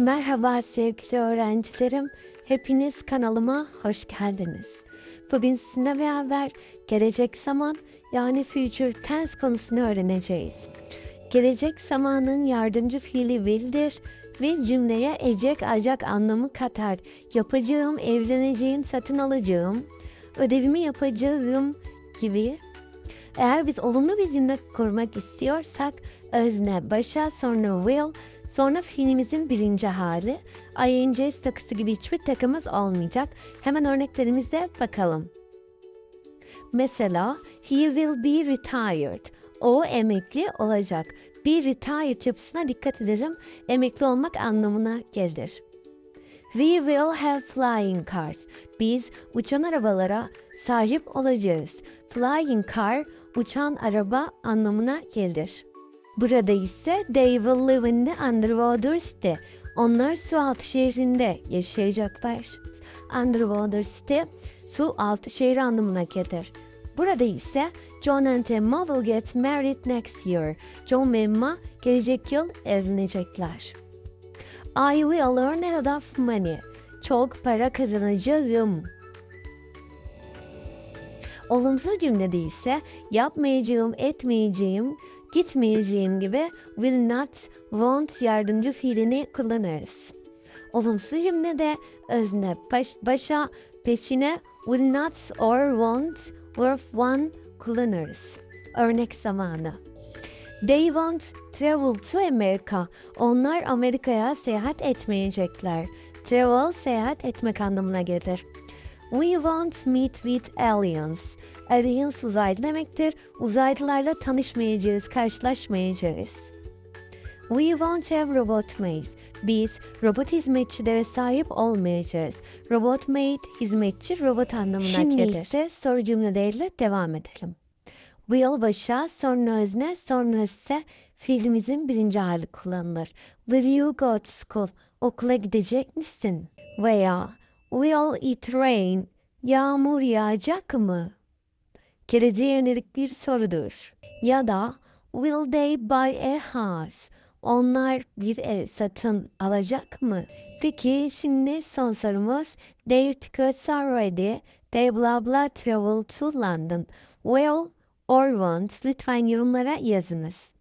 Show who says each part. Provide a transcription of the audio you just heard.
Speaker 1: Merhaba sevgili öğrencilerim. Hepiniz kanalıma hoş geldiniz. Bugün sizinle beraber gelecek zaman yani future tense konusunu öğreneceğiz. Gelecek zamanın yardımcı fiili will'dir ve cümleye ecek acak anlamı katar. Yapacağım, evleneceğim, satın alacağım, ödevimi yapacağım gibi eğer biz olumlu bir cümle kurmak istiyorsak özne başa sonra will sonra fiilimizin birinci hali ing takısı gibi hiçbir takımız olmayacak. Hemen örneklerimize bakalım. Mesela he will be retired. O emekli olacak. Be retired yapısına dikkat edelim. Emekli olmak anlamına gelir. We will have flying cars. Biz uçan arabalara sahip olacağız. Flying car uçan araba anlamına gelir. Burada ise they will live in the underwater city. Onlar su altı şehrinde yaşayacaklar. Underwater city su altı şehir anlamına gelir. Burada ise John and Emma will get married next year. John ve Emma gelecek yıl evlenecekler. I will earn a lot of money. Çok para kazanacağım. Olumsuz cümlede ise yapmayacağım, etmeyeceğim, gitmeyeceğim gibi will not, won't yardımcı fiilini kullanırız. Olumsuz cümlede özne baş, başa, peşine will not or won't, verb one kullanırız. Örnek zamanı. They won't travel to America. Onlar Amerika'ya seyahat etmeyecekler. Travel seyahat etmek anlamına gelir. We won't meet with aliens. Aliens uzaylı demektir. Uzaylılarla tanışmayacağız, karşılaşmayacağız. We won't have robot maids. Biz robot hizmetçilere sahip olmayacağız. Robot maid hizmetçi robot anlamına
Speaker 2: Şimdi
Speaker 1: gelir. ise soru cümleleriyle devam edelim. Will başa, sonra özne, sonra ise fiilimizin birinci hali kullanılır. Will you go to school? Okula gidecek misin? Veya Will it rain? Yağmur yağacak mı? Geleceğe yönelik bir sorudur. Ya da Will they buy a house? Onlar bir ev satın alacak mı? Peki şimdi son sorumuz. Their tickets are ready. They blah blah travel to London. Will or won't lütfen yorumlara yazınız.